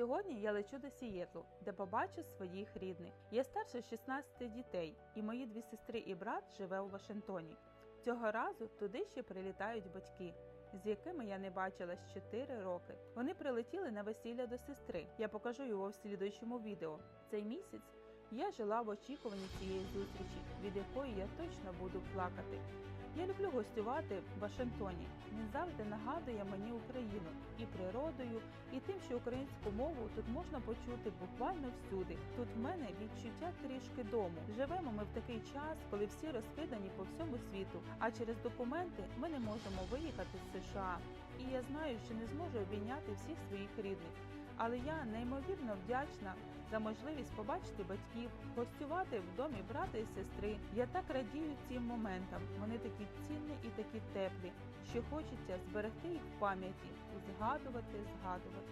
Сьогодні я лечу до Сієтлу, де побачу своїх рідних. Я старша з 16 дітей, і мої дві сестри і брат живе у Вашингтоні. Цього разу туди ще прилітають батьки, з якими я не бачилась 4 роки. Вони прилетіли на весілля до сестри. Я покажу його в слідуючому відео. Цей місяць я жила в очікуванні цієї зустрічі, від якої я точно буду плакати. Я люблю гостювати в Вашингтоні. Він завжди нагадує мені Україну і природою, і тим, що українську мову тут можна почути буквально всюди. Тут в мене відчуття трішки дому. Живемо ми в такий час, коли всі розкидані по всьому світу. А через документи ми не можемо виїхати з США. І я знаю, що не зможу обійняти всіх своїх рідних. Але я неймовірно вдячна за можливість побачити батьків, гостювати в домі брата і сестри. Я так радію цим моментам. Вони такі цінні і такі теплі, що хочеться зберегти їх в пам'яті згадувати, згадувати.